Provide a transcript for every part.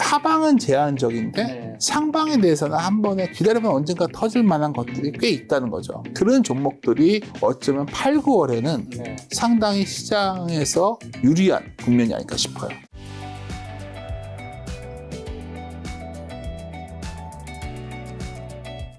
하방은 제한적인데 네. 상방에 대해서는 한 번에 기다려보면 언젠가 터질 만한 것들이 꽤 있다는 거죠. 그런 종목들이 어쩌면 8, 9월에는 네. 상당히 시장에서 유리한 국면이 아닐까 싶어요.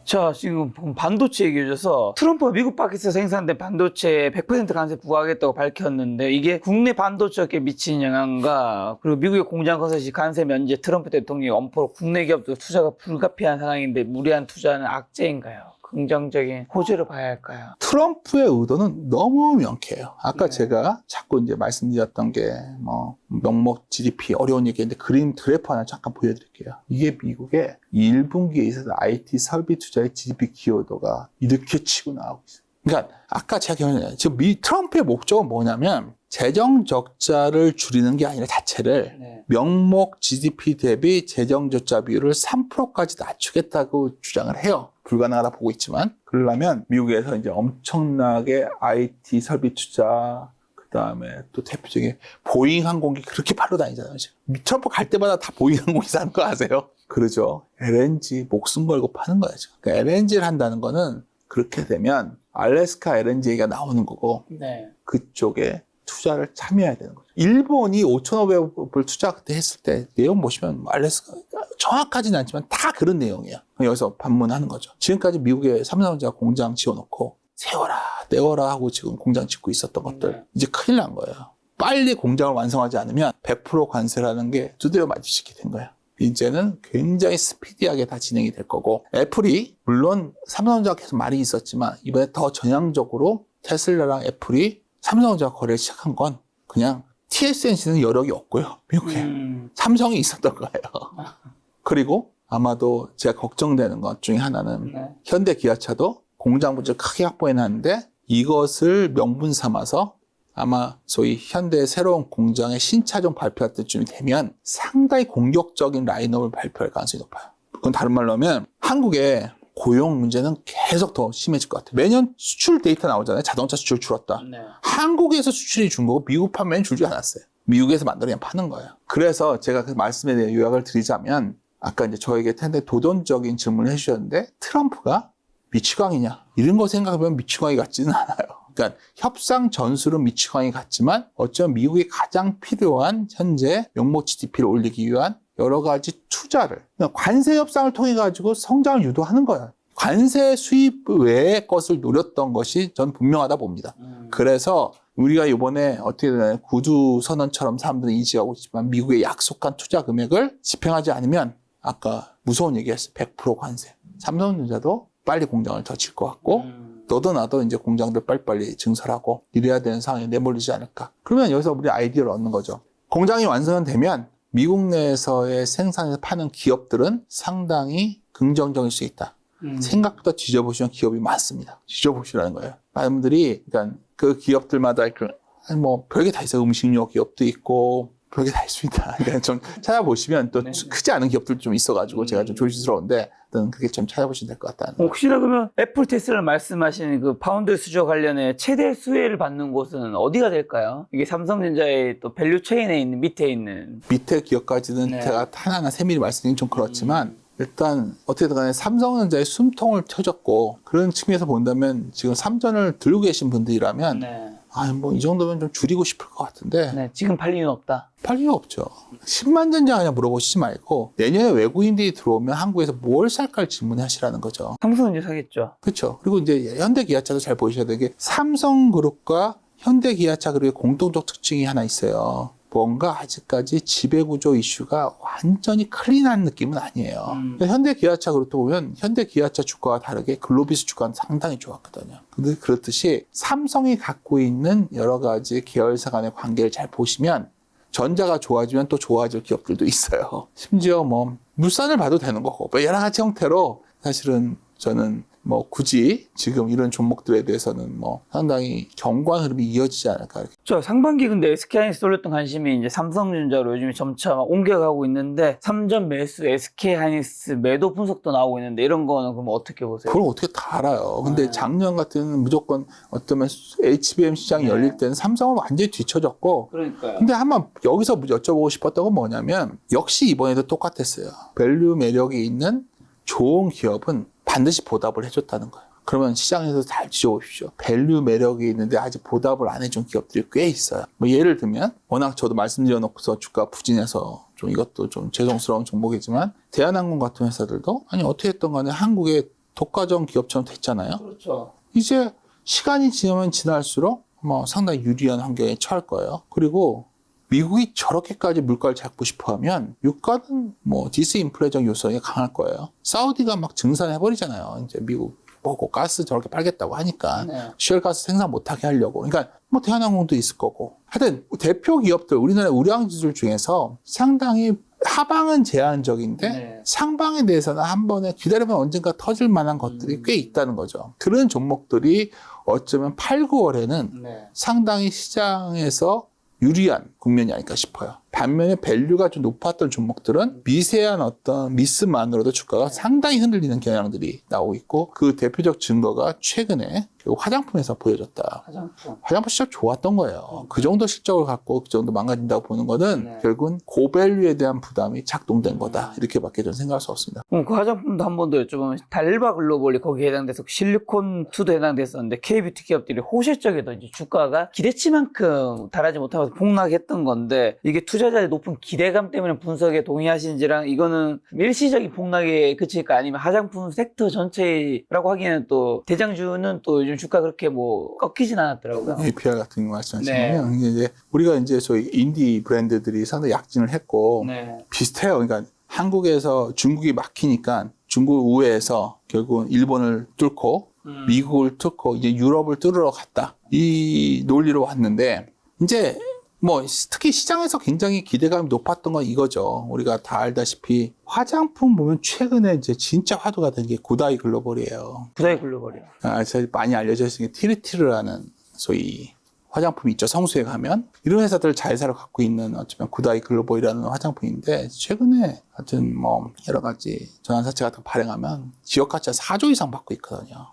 자, 지금 반도체 얘기해 줘서 트럼프가 미국 밖에서 생산된 반도체에 100% 관세 부과하겠다고 밝혔는데 이게 국내 반도체에 미치는 영향과 그리고 미국의 공장 건설 시 관세 면제 트럼프 대통령이 엄포로 국내 기업도 투자가 불가피한 상황인데 무리한 투자는 악재인가요? 긍정적인 호재로 봐야 할까요? 트럼프의 의도는 너무 명쾌해요. 아까 네. 제가 자꾸 이제 말씀드렸던 게 뭐 명목 GDP 어려운 얘기인데 그림 그래프 하나 잠깐 보여드릴게요. 이게 미국의 1분기에 있어서 IT 설비 투자의 GDP 기여도가 이렇게 치고 나오고 있어요. 그러니까 아까 제가 결론했잖아요. 지금 미 트럼프의 목적은 뭐냐면 재정 적자를 줄이는 게 아니라 자체를 네. 명목 GDP 대비 재정 적자 비율을 3%까지 낮추겠다고 주장을 해요. 불가능하다 보고 있지만 그러려면 미국에서 이제 엄청나게 IT 설비 투자 그다음에 또 대표적인 보잉 항공기 그렇게 팔러 다니잖아요. 지금. 트럼프 갈 때마다 다 보잉 항공기 사는 거 아세요? 그러죠. LNG 목숨 걸고 파는 거예요. 지금. 그러니까 LNG를 한다는 거는 그렇게 되면 알래스카 LNG 얘기가 나오는 거고 네. 그쪽에 투자를 참여해야 되는 거죠. 일본이 5,500억을 투자 그때 했을 때 내용 보시면 알래스카 정확하지는 않지만 다 그런 내용이에요. 여기서 반문하는 거죠. 지금까지 미국의 삼성전자 공장 지어놓고 세워라, 떼워라 하고 지금 공장 짓고 있었던 것들 네. 이제 큰일 난 거예요. 빨리 공장을 완성하지 않으면 100% 관세라는 게 두드려 맞으시게 된 거예요. 이제는 굉장히 스피디하게 다 진행이 될 거고 애플이 물론 삼성전자가 계속 말이 있었지만 이번에 더 전향적으로 테슬라랑 애플이 삼성전자 거래를 시작한 건 그냥 TSMC는 여력이 없고요. 미국에 음, 삼성이 있었던 거예요. 그리고 아마도 제가 걱정되는 것 중에 하나는 네. 현대 기아차도 공장 부지를 크게 확보해 놨는데 이것을 명분 삼아서 아마 소위 현대의 새로운 공장의 신차종 발표할 때쯤이 되면 상당히 공격적인 라인업을 발표할 가능성이 높아요. 그건 다른 말로 하면 한국의 고용 문제는 계속 더 심해질 것 같아요. 매년 수출 데이터 나오잖아요. 자동차 수출 줄었다. 네. 한국에서 수출이 준 거고 미국 판매는 줄지 않았어요. 미국에서 만들어 그냥 파는 거예요. 그래서 제가 그 말씀에 대해 요약을 드리자면 아까 이제 저에게 텐데 도전적인 질문을 해주셨는데 트럼프가 미치광이냐 이런 거 생각해보면 미치광이 같지는 않아요. 그러니까 협상 전술은 미치광이 같지만 어쩌면 미국이 가장 필요한 현재 명목 GDP를 올리기 위한 여러 가지 투자를 관세 협상을 통해 가지고 성장을 유도하는 거예요. 관세 수입 외의 것을 노렸던 것이 전 분명하다 봅니다. 음, 그래서 우리가 이번에 어떻게 되나요? 구두 선언처럼 사람들이 인식하고 있지만 미국의 약속한 투자 금액을 집행하지 않으면 아까 무서운 얘기했어요. 100% 관세. 삼성전자도 빨리 공장을 더 질 것 같고 음, 너도 나도 이제 공장들 빨리빨리 증설하고 이래야 되는 상황에 내몰리지 않을까. 그러면 여기서 우리 아이디어를 얻는 거죠. 공장이 완성되면 미국 내에서의 생산에서 파는 기업들은 상당히 긍정적일 수 있다. 음. 생각보다 뒤져보시면 기업이 많습니다. 뒤져보시라는 거예요. 많은 분들이, 그러니까 그 기업들마다 그, 뭐, 별게 다 있어요. 음식료 기업도 있고, 별게 다 있습니다. 그러니까 좀 찾아보시면 또 네. 크지 않은 기업들도 좀 있어가지고 제가 좀 음. 조심스러운데, 일단 그게 좀 찾아보시면 될 것 같다는 거예요. 혹시나 그러면 애플 테슬라 말씀하시는 그 파운드 수저 관련해 최대 수혜를 받는 곳은 어디가 될까요? 이게 삼성전자의 또 밸류 체인에 있는 밑에 있는 밑에 기업까지는 네. 제가 하나하나 세밀히 말씀드리긴 좀 그렇지만, 일단 어떻게든 간에 삼성전자의 숨통을 터졌고, 그런 측면에서 본다면 지금 삼전을 들고 계신 분들이라면, 네. 아, 뭐 이 정도면 좀 줄이고 싶을 것 같은데, 네, 지금 팔 이유는 없다. 팔 이유 없죠. 10만 전자 그냥 물어보시지 말고 내년에 외국인들이 들어오면 한국에서 뭘 살까를 질문하시라는 거죠. 삼성은 이제 사겠죠. 그렇죠. 그리고 이제 현대기아차도 잘 보셔야 되는 게 삼성그룹과 현대기아차 그룹의 공통적 특징이 하나 있어요. 뭔가 아직까지 지배구조 이슈가 완전히 클린한 느낌은 아니에요. 음. 현대 기아차 그룹도 보면 현대 기아차 주가와 다르게 글로비스 주가는 상당히 좋았거든요. 근데 그렇듯이 삼성이 갖고 있는 여러 가지 계열사 간의 관계를 잘 보시면 전자가 좋아지면 또 좋아질 기업들도 있어요. 심지어 뭐 물산을 봐도 되는 거고 뭐 여러 가지 형태로 사실은 저는 뭐 굳이 지금 이런 종목들에 대해서는 뭐 상당히 경관 흐름이 이어지지 않을까 이렇게. 저 상반기 근데 SK하이닉스 쏠렸던 관심이 이제 삼성전자로 요즘에 점차 막 옮겨가고 있는데 삼전 매수 SK하이닉스 매도 분석도 나오고 있는데 이런 거는 그럼 어떻게 보세요? 그걸 어떻게 다 알아요. 근데 네. 작년 같은 무조건 어쩌면 HBM 시장이 네. 열릴 때는 삼성은 완전히 뒤쳐졌고 그러니까요. 근데 한번 여기서 여쭤보고 싶었던 건 뭐냐면 역시 이번에도 똑같았어요. 밸류 매력이 있는 좋은 기업은 반드시 보답을 해줬다는 거예요. 그러면 시장에서 잘 지져보십시오. 밸류 매력이 있는데 아직 보답을 안 해준 기업들이 꽤 있어요. 뭐 예를 들면 워낙 저도 말씀드려놓고서 주가 부진해서 좀 이것도 좀 죄송스러운 종목이지만 대한항공 같은 회사들도 아니 어떻게 했던 간에 한국의 독과점 기업처럼 됐잖아요. 그렇죠. 이제 시간이 지나면 지날수록 뭐 상당히 유리한 환경에 처할 거예요. 그리고 미국이 저렇게까지 물가를 잡고 싶어 하면 유가는 뭐 디스인플레이적 요소가 강할 거예요. 사우디가 막 증산해버리잖아요. 이제 미국 보고 가스 저렇게 빨겠다고 하니까 네. 쉘 가스 생산 못하게 하려고. 그러니까 뭐 대한항공도 있을 거고. 하여튼 대표 기업들 우리나라 우량지들 중에서 상당히 하방은 제한적인데 네. 상방에 대해서는 한 번에 기다리면 언젠가 터질 만한 것들이 꽤 있다는 거죠. 그런 종목들이 어쩌면 8, 9월에는 네. 상당히 시장에서 유리한 국면이 아닐까 싶어요. 반면에 밸류가 좀 높았던 종목들은 미세한 어떤 미스만으로도 주가가 상당히 흔들리는 경향들이 나오고 있고 그 대표적 증거가 최근에 결국 화장품에서 보여졌다. 화장품. 화장품 시장 좋았던 거예요. 그 정도 실적을 갖고 그 정도 망가진다고 보는 거는 네. 결국은 고밸류에 대한 부담이 작동된 거다. 이렇게밖에 저는 생각할 수 없습니다. 그럼 그 화장품도 한 번 더 여쭤보면 달바 글로벌이 거기에 해당돼서 실리콘2도 해당됐었는데 K뷰티 기업들이 호실적에도 이제 주가가 기대치만큼 달하지 못하면서 폭락했던 건데 이게 투자자의 높은 기대감 때문에 분석에 동의하시는지랑 이거는 일시적인 폭락에 그칠까 아니면 화장품 섹터 전체라고 하기에는 또 대장주는 또 요즘 주가 그렇게 뭐 꺾이진 않았더라고요. APR 같은 거 말씀하시면 네. 요 이제 우리가 이제 소위 인디 브랜드들이 상당히 약진을 했고 네. 비슷해요. 그러니까 한국에서 중국이 막히니까 중국 우회해서 결국은 일본을 뚫고 음. 미국을 뚫고 이제 유럽을 뚫으러 갔다. 이 논리로 왔는데 이제 뭐 특히 시장에서 굉장히 기대감이 높았던 건 이거죠. 우리가 다 알다시피 화장품 보면 최근에 이제 진짜 화두가 된 게 고다이 글로벌이에요. 부자의 글로벌이요. 아, 제가 많이 알려져 있는 게 티르티르라는 소위 화장품이 있죠. 성수에 가면 이런 회사들 자회사를 갖고 있는 어쩌면 구다이 글로벌이라는 화장품인데 최근에 하여튼 뭐 여러 가지 전환사채 같은 거 발행하면 지역 가치가 4조 이상 받고 있거든요.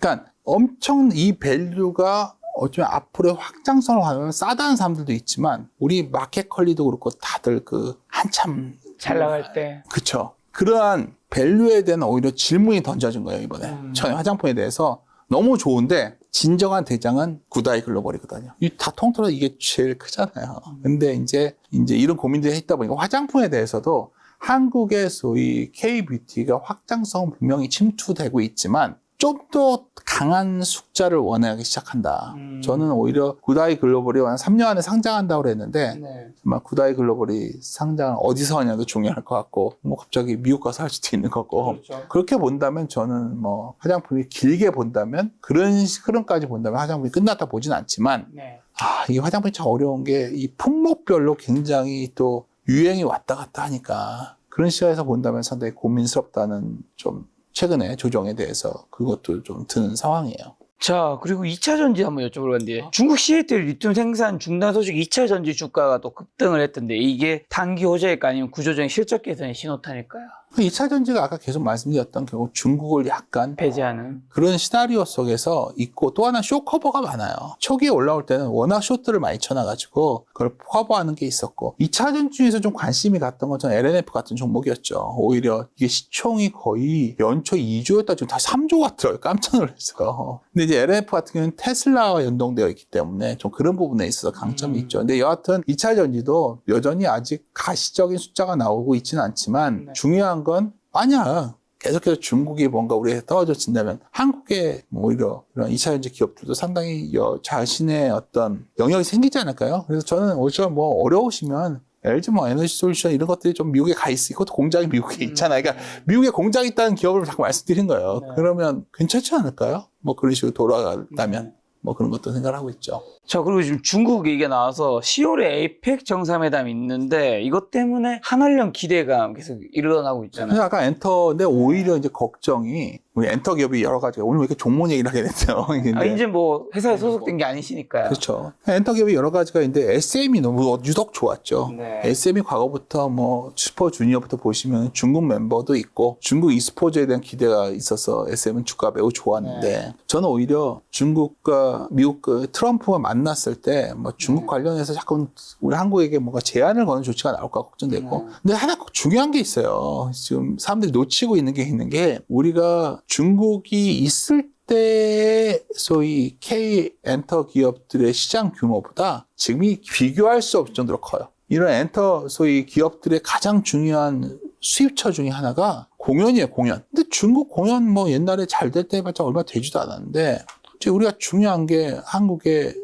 그러니까 엄청 이 밸류가 어쩌면 앞으로의 확장성을 하면 싸다는 사람들도 있지만 우리 마켓 컬리도 그렇고 다들 그 한참 잘 나갈 때. 그쵸. 그러한 밸류에 대한 오히려 질문이 던져진 거예요, 이번에. 음. 전에 화장품에 대해서 너무 좋은데, 진정한 대장은 구다이 글로벌이거든요. 이다 통틀어 이게 제일 크잖아요. 근데 이제, 이제 이런 고민들이 있다 보니까 화장품에 대해서도 한국의 소위 K-뷰티가 확장성 분명히 침투되고 있지만, 좀 더 강한 숙자를 원하기 시작한다. 음. 저는 오히려 구다이 글로벌이 한 3년 안에 상장한다고 그랬는데, 네. 정말 구다이 글로벌이 상장을 어디서 하냐도 중요할 것 같고 뭐 갑자기 미국 가서 할 수도 있는 거고 그렇죠. 그렇게 본다면 저는 뭐 화장품이 길게 본다면 그런 시- 흐름까지 본다면 화장품이 끝났다 보진 않지만 네. 아 이게 화장품이 참 어려운 게 이 품목별로 굉장히 또 유행이 왔다 갔다 하니까 그런 시각에서 본다면 상당히 고민스럽다는 좀 최근에 조정에 대해서 그것도 좀 드는 상황이에요. 자, 그리고 2차 전지 한번 여쭤볼 건데 중국 시애틀 리튬 생산 중단 소식 2차 전지 주가가 또 급등을 했던데 이게 단기 호재일까 아니면 구조적인 실적 개선의 신호탄일까요? 2차 전지가 아까 계속 말씀드렸던 결국 중국을 약간 배제하는. 그런 시나리오 속에서 있고 또 하나 쇼 커버가 많아요. 초기에 올라올 때는 워낙 쇼트를 많이 쳐놔가지고 그걸 커버하는 게 있었고 2차 전주에서 좀 관심이 갔던 건 저는 LNF 같은 종목이었죠. 오히려 이게 시총이 거의 연초 2조였다 지금 다 3조 같더라고요. 깜짝 놀랐어요. 근데 이제 LNF 같은 경우는 테슬라와 연동되어 있기 때문에 좀 그런 부분에 있어서 강점이 음. 있죠. 근데 여하튼 2차 전지도 여전히 아직 가시적인 숫자가 나오고 있지는 않지만 네. 중요한 건 아니야. 계속해서 중국이 뭔가 우리에 떨어져진다면 한국의 뭐 오히려 이런 2차 전지 기업들도 상당히 여- 자신의 어떤 영역이 생기지 않을까요? 그래서 저는 오히려 뭐 어려우시면 LG 뭐 에너지 솔루션 이런 것들이 좀 미국에 가 있어. 이것도 공장이 미국에 있잖아요. 그러니까 미국에 공장이 있다는 기업을 자꾸 말씀드린 거예요. 네. 그러면 괜찮지 않을까요? 뭐 그런 식으로 돌아간다면. 뭐 그런 것도 생각을 하고 있죠. 자, 그리고 지금 중국 얘기가 나와서 10월에 에이펙 정상회담이 있는데 이것 때문에 한한령 기대감 계속 일어나고 있잖아요. 그래서 아까 엔터인데 오히려 이제 걱정이 우리 엔터 기업이 여러 가지가 오늘 왜 이렇게 종목 얘기를 하게. 근데 아, 이제 뭐 회사에 소속된 게 아니시니까요. 그렇죠. 엔터 기업이 여러 가지가 있는데 SM이 너무 유독 좋았죠. 네. SM이 과거부터 뭐 슈퍼 주니어부터 보시면 중국 멤버도 있고 중국 e스포츠에 대한 기대가 있어서 SM은 주가 매우 좋았는데 네. 저는 오히려 중국과 미국 그 트럼프가 만났을 때 뭐 중국 네. 관련해서 자꾸 우리 한국에게 뭔가 제한을 거는 조치가 나올까 걱정되고 네. 근데 하나 중요한 게 있어요. 지금 사람들이 놓치고 있는 게 있는 게 우리가 중국이 있을 때 소위 K 엔터 기업들의 시장 규모보다 지금이 비교할 수 없을 정도로 커요. 이런 엔터 소위 기업들의 가장 중요한 수입처 중에 하나가 공연이에요, 공연. 근데 중국 공연 뭐 옛날에 잘 될 때 해봤자 얼마 되지도 않았는데 이제 우리가 중요한 게 한국의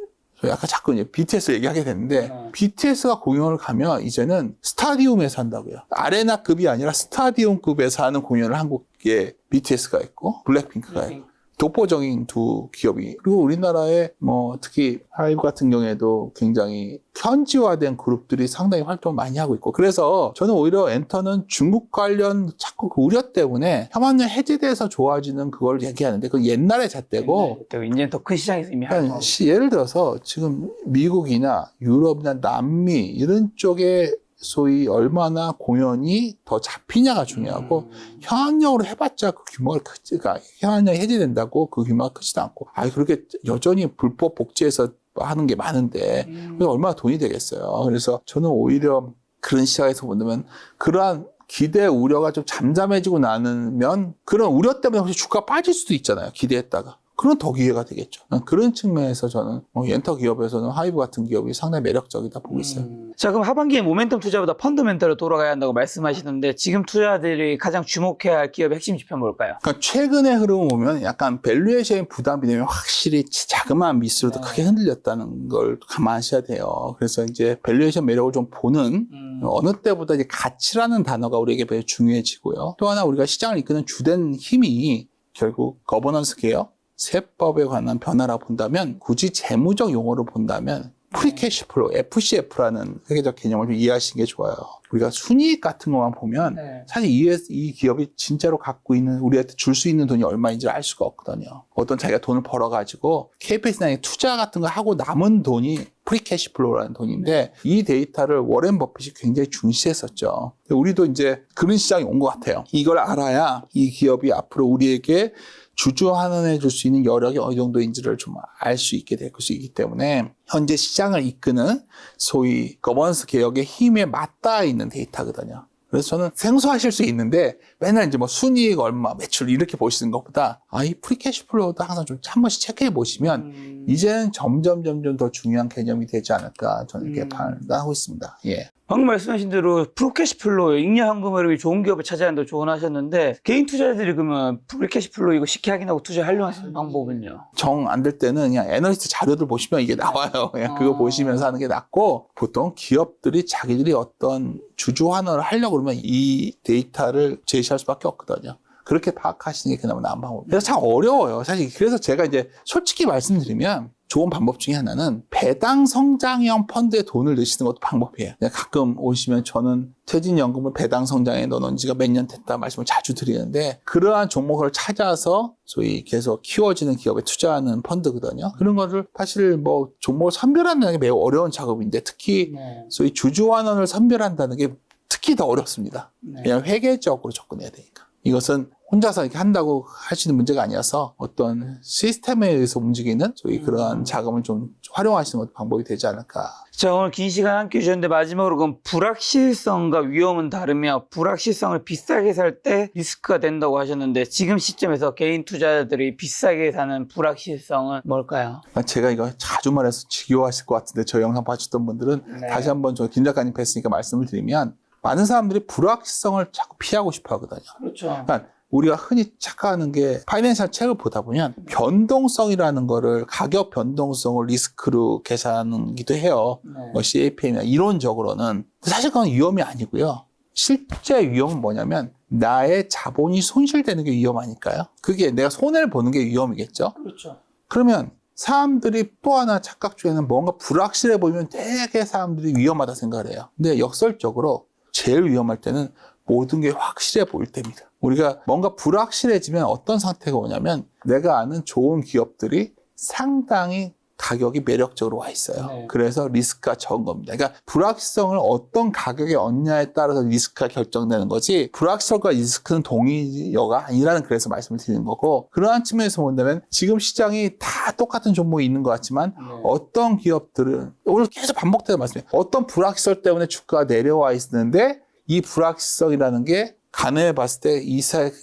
소위 아까 자꾸 이제 BTS 얘기하게 됐는데 네. BTS가 공연을 가면 이제는 스타디움에서 한다고요. 아레나급이 아니라 스타디움급에서 하는 공연을 한국 에 BTS가 있고 블랙핑크가 있고 독보적인 두 기업이 그리고 우리나라에 뭐 특히 하이브 같은 경우에도 굉장히 현지화된 그룹들이 상당히 활동을 많이 하고 있고 그래서 저는 오히려 엔터는 중국 관련 자꾸 그 우려 때문에 혐한령 해제돼서 좋아지는 그걸 얘기하는데 그건 옛날의 잣대고 또 이제 더큰 시장에서 이미 그러니까 하고. 시- 예를 들어서 지금 미국이나 유럽이나 남미 이런 쪽에 소위 얼마나 공연이 더 잡히냐가 중요하고 음. 현안령으로 해봤자 그 규모가 크지가 현안령이 해제된다고 그 규모가 크지도 않고 아 그렇게 여전히 불법 복지해서 하는 게 많은데 음. 얼마나 돈이 되겠어요. 그래서 저는 오히려 그런 시각에서 본다면 그러한 기대 우려가 좀 잠잠해지고 나면 그런 우려 때문에 혹시 주가 빠질 수도 있잖아요. 기대했다가. 그런 더 기회가 되겠죠. 그런 측면에서 저는 뭐 엔터 기업에서는 하이브 같은 기업이 상당히 매력적이다 보고 있어요. 음. 자, 그럼 하반기에 모멘텀 투자보다 펀더멘털로 돌아가야 한다고 말씀하시는데 지금 투자들이 가장 주목해야 할 기업의 핵심 지표는 뭘까요? 그러니까 최근의 흐름을 보면 약간 밸류에이션 부담이 되면 확실히 자그마한 미스로도 네. 크게 흔들렸다는 걸 감안하셔야 돼요. 그래서 이제 밸류에이션 매력을 좀 보는 음. 어느 때보다 이제 가치라는 단어가 우리에게 매우 중요해지고요. 또 하나 우리가 시장을 이끄는 주된 힘이 결국 거버넌스 개혁, 세법에 관한 변화라고 본다면 굳이 재무적 용어로 본다면 프리캐시플로 FCF라는 세계적 개념을 좀 이해하시는 게 좋아요. 우리가 순이익 같은 것만 보면 네. 사실 이, 이 기업이 진짜로 갖고 있는 우리한테 줄 수 있는 돈이 얼마인지 알 수가 없거든요. 어떤 자기가 돈을 벌어가지고 KPS나 투자 같은 거 하고 남은 돈이 프리캐시플로라는 돈인데 이 데이터를 워렌 버핏이 굉장히 중시했었죠. 우리도 이제 그런 시장이 온 것 같아요. 이걸 알아야 이 기업이 앞으로 우리에게 주주환원해 줄 수 있는 여력이 어느 정도인지를 좀 알 수 있게 될수 있기 때문에 현재 시장을 이끄는 소위 거버넌스 개혁의 힘에 맞닿아 있는 데이터거든요. 그래서 저는 생소하실 수 있는데 맨날 이제 뭐 순이익 얼마, 매출 이렇게 보시는 것보다 아, 이 프리캐시플로우도 항상 좀 한 번씩 체크해 보시면 음. 이제는 점점 점점 더 중요한 개념이 되지 않을까 저는 이렇게 음. 판단하고 있습니다. 예. 방금 말씀하신 대로 프로캐시플로 잉여 현금 흐름이 좋은 기업을 찾아낸다고 조언하셨는데 개인 투자자들이 그러면 프리캐시플로 이거 쉽게 확인하고 투자하려고 하시는 방법은요? 정 안 될 때는 그냥 애널리스트 자료들 보시면 이게 나와요. 그냥 그거 아. 보시면서 하는 게 낫고 보통 기업들이 자기들이 어떤 주주 환원을 하려고 그러면 이 데이터를 제시할 수밖에 없거든요. 그렇게 파악하시는 게 그나마 나은 방법이에요. 그래서 참 어려워요. 사실 그래서 제가 이제 솔직히 말씀드리면 좋은 방법 중에 하나는 배당 성장형 펀드에 돈을 넣으시는 것도 방법이에요. 가끔 오시면 저는 퇴직연금을 배당 성장에 넣어놓은 지가 몇 년 됐다 말씀을 자주 드리는데 그러한 종목을 찾아서 소위 계속 키워지는 기업에 투자하는 펀드거든요. 그런 거를 사실 뭐 종목을 선별한다는 게 매우 어려운 작업인데 특히 네. 소위 주주환원을 선별한다는 게 특히 더 어렵습니다. 네. 그냥 회계적으로 접근해야 되니까. 이것은 혼자서 이렇게 한다고 할 수 있는 문제가 아니어서 어떤 시스템에 의해서 움직이는 소위 그러한 자금을 좀 활용하시는 것도 방법이 되지 않을까. 자 오늘 긴 시간 함께 해주셨는데 마지막으로 그럼 불확실성과 위험은 다르며 불확실성을 비싸게 살 때 리스크가 된다고 하셨는데 지금 시점에서 개인 투자자들이 비싸게 사는 불확실성은 뭘까요? 그러니까 제가 이거 자주 말해서 지겨워하실 것 같은데 저 영상 봐주셨던 분들은 네. 다시 한번 저김 작가님 뵀으니까 말씀을 드리면 많은 사람들이 불확실성을 자꾸 피하고 싶어 하거든요. 그렇죠. 그러니까 우리가 흔히 착각하는 게 파이낸셜 책을 보다 보면 변동성이라는 거를 가격 변동성을 리스크로 계산하기도 해요. 네. 뭐 CAPM이나 이론적으로는 사실 그건 위험이 아니고요. 실제 위험은 뭐냐면 나의 자본이 손실되는 게 위험하니까요. 그게 내가 손해를 보는 게 위험이겠죠. 그렇죠. 그러면 사람들이 또 하나 착각 중에는 뭔가 불확실해 보이면 되게 사람들이 위험하다 생각을 해요. 근데 역설적으로 제일 위험할 때는 모든 게 확실해 보일 때입니다. 우리가 뭔가 불확실해지면 어떤 상태가 오냐면 내가 아는 좋은 기업들이 상당히 가격이 매력적으로 와 있어요. 네. 그래서 리스크가 적은 겁니다. 그러니까 불확실성을 어떤 가격에 얻냐에 따라서 리스크가 결정되는 거지 불확실성과 리스크는 동의어가 아니라는 그래서 말씀을 드리는 거고 그러한 측면에서 본다면 지금 시장이 다 똑같은 종목이 있는 것 같지만 어떤 기업들은 오늘 계속 반복되는 말씀이에요. 어떤 불확실성 때문에 주가가 내려와 있는데 이 불확실성이라는 게 가늠해 봤을 때이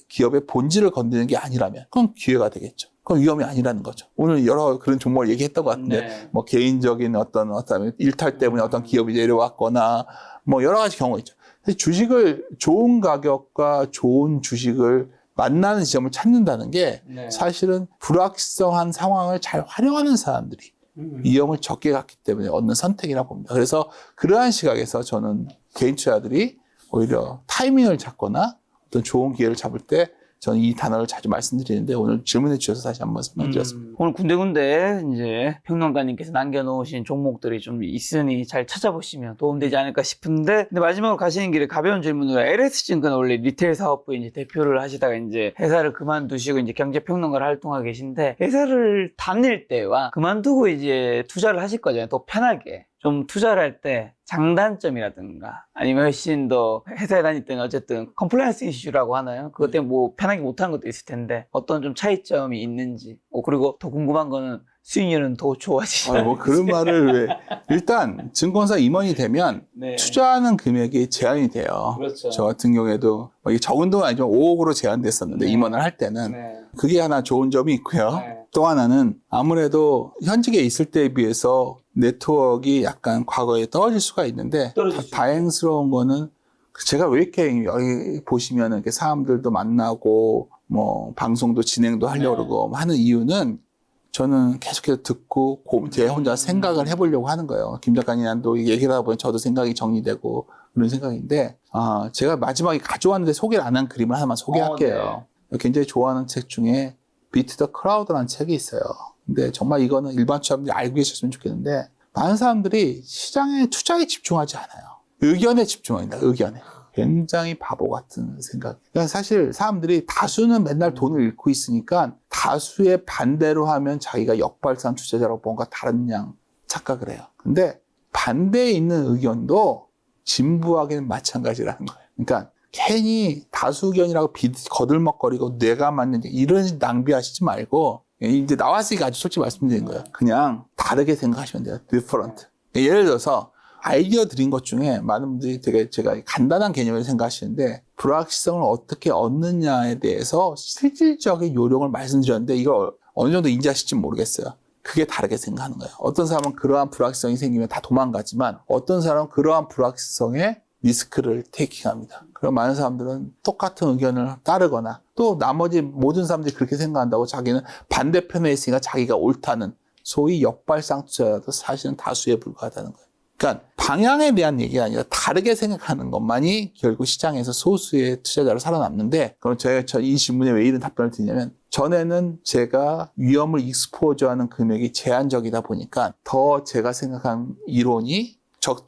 기업의 본질을 건드리는 게 아니라면 그건 기회가 되겠죠. 그건 위험이 아니라는 거죠. 오늘 여러 그런 종목을 얘기했던 것 같은데 네. 뭐 개인적인 어떤 어떤 일탈 때문에 어떤 기업이 내려왔거나 뭐 여러 가지 경우가 있죠. 주식을 좋은 가격과 좋은 주식을 만나는 지점을 찾는다는 게 네. 사실은 불확실성한 상황을 잘 활용하는 사람들이 음. 위험을 적게 갖기 때문에 얻는 선택이라 봅니다. 그래서 그러한 시각에서 저는 개인 투자들이 오히려 타이밍을 잡거나 어떤 좋은 기회를 잡을 때 저는 이 단어를 자주 말씀드리는데 오늘 질문해 주셔서 다시 한번 설명드렸습니다. 음, 오늘 군데군데 이제 평론가님께서 남겨놓으신 종목들이 좀 있으니 잘 찾아보시면 도움되지 않을까 싶은데 근데 마지막으로 가시는 길에 가벼운 질문으로 LS증권 원래 리테일 사업부 이제 대표를 하시다가 이제 회사를 그만두시고 이제 경제 평론가를 활동하고 계신데 회사를 다닐 때와 그만두고 이제 투자를 하실 거잖아요. 또 편하게 좀 투자를 할 때 장단점이라든가 아니면 훨씬 더 회사에 다닐 때는 어쨌든 컴플라이언스 이슈라고 하나요? 그것 때문에 뭐 편하게 못하는 것도 있을 텐데 어떤 좀 차이점이 있는지 어, 그리고 더 궁금한 거는 수익률은 더 좋아지지 아, 뭐 그런 말을 왜 일단 증권사 임원이 되면 네. 투자하는 금액이 제한이 돼요. 그렇죠. 저 같은 경우에도 뭐 이게 적은 돈은 아니지만 5억으로 제한됐었는데 네. 임원을 할 때는 네. 그게 하나 좋은 점이 있고요. 네. 또 하나는 아무래도 현직에 있을 때에 비해서 네트워크가 약간 과거에 떨어질 수가 있는데 수 다, 행스러운 거는 제가 왜 이렇게 여기 보시면은 이렇게 사람들도 만나고 뭐 방송도 진행도 하려고 네. 그러고 하는 이유는 저는 계속해서 듣고 고- 제 혼자 생각을 해보려고 하는 거예요. 김 작가님도 얘기를 하다 보니 저도 생각이 정리되고 그런 생각인데 아 제가 마지막에 가져왔는데 소개를 안 한 그림을 하나만 소개할게요. 굉장히 좋아하는 책 중에 비트 더 크라우드라는 책이 있어요. 근데 정말 이거는 일반 투자자분들이 알고 계셨으면 좋겠는데 많은 사람들이 시장에 투자에 집중하지 않아요. 의견에 집중합니다. 의견에. 굉장히 바보 같은 생각. 그러니까 사실 사람들이 다수는 맨날 돈을 잃고 있으니까 다수의 반대로 하면 자기가 역발상 투자자라고 뭔가 다른 양 착각을 해요. 근데 반대에 있는 의견도 진부하게는 마찬가지라는 거예요. 그러니까 괜히 다수 의견이라고 비, 거들먹거리고 내가 맞는 이런 낭비하시지 말고 이제 나왔으니까 아주 솔직히 말씀드리는 거예요. 그냥 다르게 생각하시면 돼요. different. 예를 들어서 아이디어 드린 것 중에 많은 분들이 되게 제가 간단한 개념을 생각하시는데 불확실성을 어떻게 얻느냐에 대해서 실질적인 요령을 말씀드렸는데 이걸 어느 정도 인지하실지 모르겠어요. 그게 다르게 생각하는 거예요. 어떤 사람은 그러한 불확실성이 생기면 다 도망가지만 어떤 사람은 그러한 불확실성에 리스크를 테이킹합니다. 그럼 많은 사람들은 똑같은 의견을 따르거나 또 나머지 모든 사람들이 그렇게 생각한다고 자기는 반대편에 있으니까 자기가 옳다는 소위 역발상 투자도 사실은 다수에 불과하다는 거예요. 그러니까 방향에 대한 얘기가 아니라 다르게 생각하는 것만이 결국 시장에서 소수의 투자자로 살아남는데 그럼 제가 저이 질문에 왜 이런 답변을 드리냐면 전에는 제가 위험을 익스포저하는 금액이 제한적이다 보니까 더 제가 생각한 이론이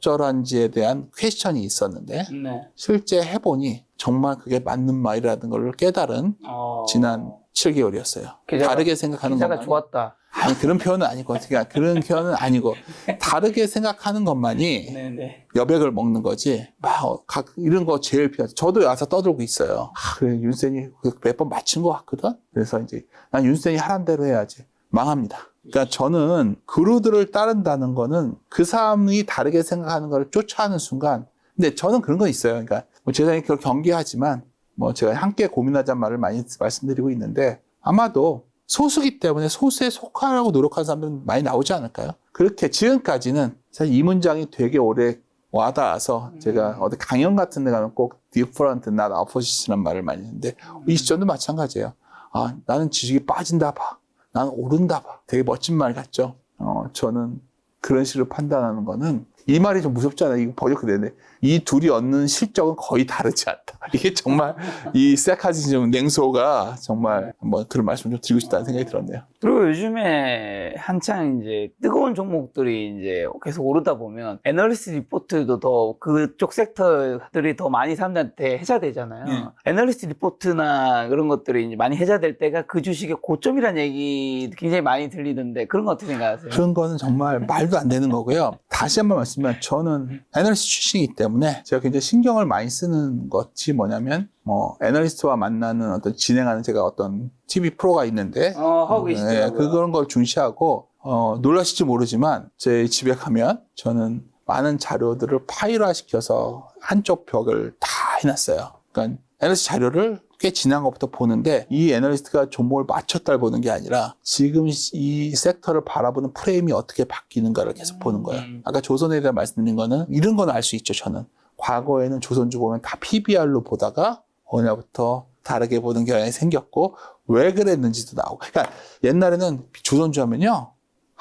적절한지에 대한 퀘스천이 있었는데 네. 실제 해보니 정말 그게 맞는 말이라는 걸 깨달은 어... 지난 7개월이었어요. 기자가- 다르게 생각하는 기자가 것만 좋았다. 아니 그런 표현은 아니고 그러니까 그런 표현은 아니고 다르게 생각하는 것만이 네네. 여백을 먹는 거지. 막 어, 각 이런 거 제일 피하죠. 저도 와서 떠들고 있어요. 아, 그래 윤센이 몇 번 맞춘 것 같거든. 그래서 이제 난 윤센이 하란 대로 해야지. 망합니다. 그러니까 저는 그루들을 따른다는 거는 그 사람이 다르게 생각하는 걸 쫓아하는 순간. 근데 저는 그런 거 있어요. 그러니까 뭐 재산이 그걸 경계하지만 뭐 제가 함께 고민하자는 말을 많이 말씀드리고 있는데 아마도 소수기 때문에 소수에 속하려고 노력하는 사람들은 많이 나오지 않을까요? 그렇게 지금까지는 사실 이 문장이 되게 오래 와닿아서 제가 어디 강연 같은 데 가면 꼭 different, not opposite라는 말을 많이 했는데 이 시점도 마찬가지예요. 아, 나는 지식이 빠진다 봐. 나는 오른다 봐. 되게 멋진 말 같죠? 어, 저는 그런 식으로 판단하는 거는 이 말이 좀 무섭잖아요. 이거 번역이 되네. 이 둘이 얻는 실적은 거의 다르지 않다. 이게 정말 이 세카지즘 냉소가 정말 한번 그런 말씀 좀 드리고 싶다는 생각이 들었네요. 그리고 요즘에 한창 이제 뜨거운 종목들이 이제 계속 오르다 보면 애널리스트 리포트도 더 그쪽 섹터들이 더 많이 사람들한테 해자되잖아요. 예. 애널리스트 리포트나 그런 것들이 이제 많이 해자될 때가 그 주식의 고점이라는 얘기 굉장히 많이 들리던데 그런 거 어떻게 생각하세요? 그런 거는 정말 말도 안 되는 거고요. 다시 한번 말씀 드리면 저는 애널리스트 출신이기 때문에 제가 굉장히 신경을 많이 쓰는 것이 뭐냐면 뭐 애널리스트와 만나는 어떤 진행하는 제가 어떤 TV 프로가 있는데 어, 하고 네, 계시더라고요. 그런 걸 중시하고 어, 놀라실지 모르지만 제 집에 가면 저는 많은 자료들을 파일화 시켜서 한쪽 벽을 다 해놨어요. 그러니까 애널리스트 자료를 꽤 지난 것부터 보는데 이 애널리스트가 종목을 맞췄다 보는 게 아니라 지금 이 섹터를 바라보는 프레임이 어떻게 바뀌는가를 계속 보는 거예요. 음. 아까 조선에 대한 말씀드린 거는 이런 건 알 수 있죠, 저는. 과거에는 조선주 보면 다 PBR로 보다가 어느 날부터 다르게 보는 경향이 생겼고 왜 그랬는지도 나오고. 그러니까 옛날에는 조선주 하면요.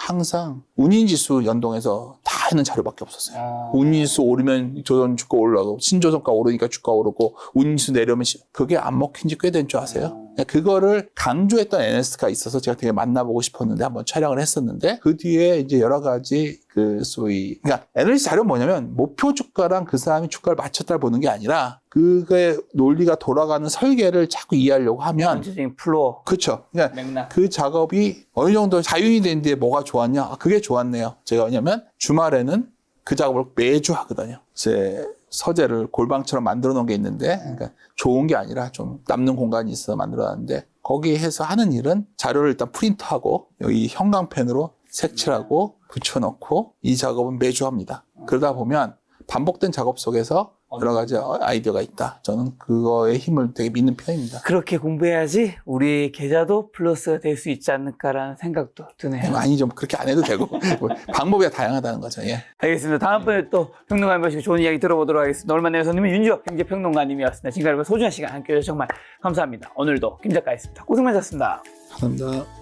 항상 운인지수 연동해서 다 하는 자료밖에 없었어요. 어. 운인지수 오르면 조선 주가 올라가고 신조선가 오르니까 주가 오르고 운인지수 내려오면 시- 그게 안 먹힌 지 꽤 된 줄 아세요? 그러니까 그거를 강조했던 NS가 있어서 제가 되게 만나보고 싶었는데 한번 촬영을 했었는데 그 뒤에 이제 여러 가지 그 소위 그러니까 NS 자료 는 뭐냐면 목표 주가랑 그 사람이 주가를 맞췄다 보는 게 아니라 그게 논리가 돌아가는 설계를 자꾸 이해하려고 하면 전체적인 플로어, 그렇죠. 그러니까 맥락. 그 작업이 어느 정도 자유인이 된 뒤에 뭐가 좋았냐? 아, 그게 좋았네요. 제가 왜냐면 주말에는 그 작업을 매주 하거든요. 제 서재를 골방처럼 만들어 놓은 게 있는데, 그러니까 좋은 게 아니라 좀 남는 공간이 있어 만들어 놨는데, 거기에서 하는 일은 자료를 일단 프린트하고, 여기 형광펜으로 색칠하고, 붙여넣고, 이 작업은 매주 합니다. 그러다 보면 반복된 작업 속에서 여러 가지 아이디어가 있다. 저는 그거에 힘을 되게 믿는 편입니다. 그렇게 공부해야지 우리 계좌도 플러스가 될 수 있지 않을까라는 생각도 드네요. 아니 좀 그렇게 안 해도 되고 뭐 방법이 다양하다는 거죠. 예. 알겠습니다. 다음번에 또 평론가님 모시고 좋은 이야기 들어보도록 하겠습니다. 얼마 내에 손님은 윤지호 경제평론가님이었습니다. 지금까지 소중한 시간 함께 해 주셔서 정말 감사합니다. 오늘도 김 작가였습니다. 고생 많으셨습니다. 감사합니다.